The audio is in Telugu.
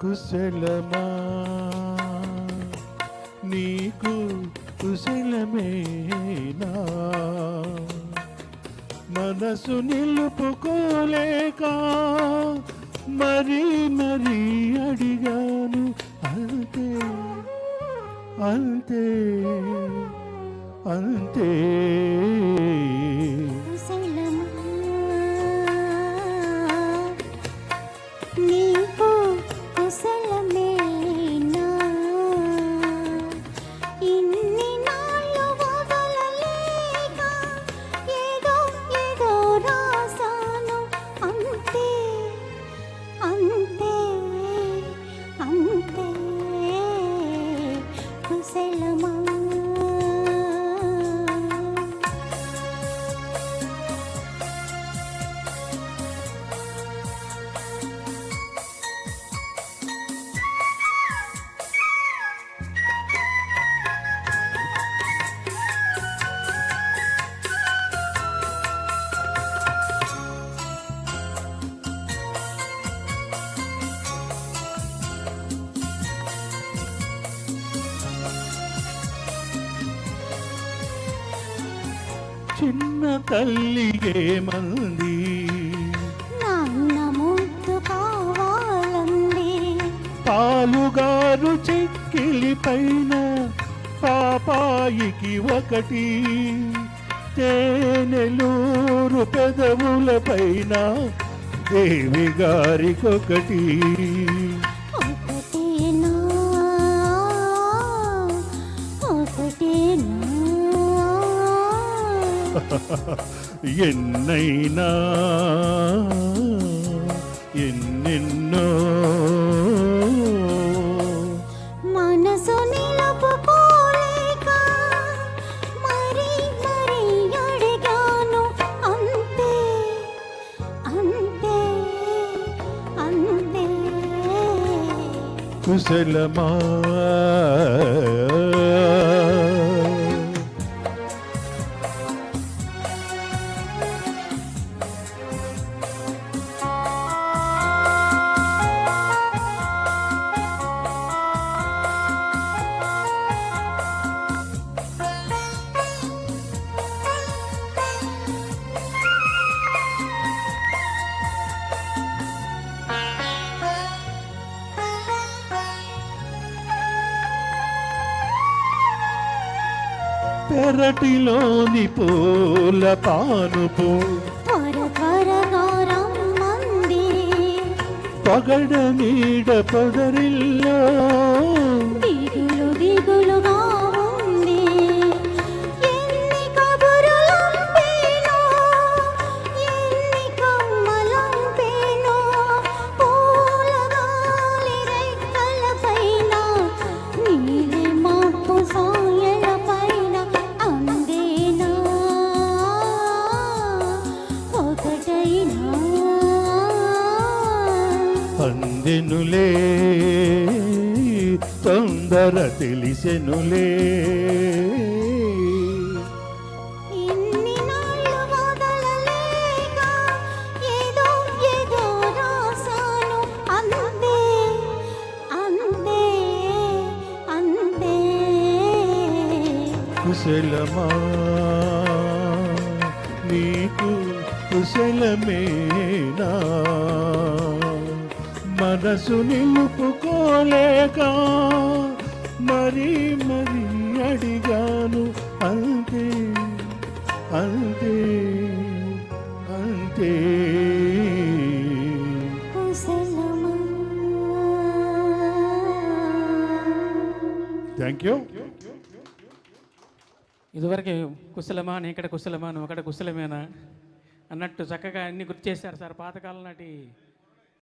కుశలమా నీకు కుశలమేనా మనసు నిలుపుకోలేక మరీ మరీ అడిగాను అంతే అంతే అంతే కుశలమా చిన్న తల్లిగే మంది నాన్న ముద్దు కావాలంది పాలుగారు చెక్కిలి పైన పాపాయికి ఒకటి. తేనెలూరు పెదవుల పైన దేవి గారికొకటి ఎన్నైనా ఎన్నెన్నో. మనసు నిలుపుకోలేక మరి మరి అడిగాను అంతే అంతే అంతే. కుశలమా? పెరటిలోని పూల పానుపు పగడ నీడ పొదరిల్లో. అందెనులే తొందర తెలిసెనులే. కుశలమా? నీకు కుశలమేనా? మనసు నిలుపుకోలేక మరీ మరీ అడిగాను అంతే అంతే అంతే. కుశలమా థ్యాంక్ యూ ఇదివరకు కుశలమా నీ ఇక్కడ కుశలమా నువ్వు అక్కడ కుశలమేనా అన్నట్టు చక్కగా అన్ని గుర్తు చేశారు సార్. పాతకాలం నాటి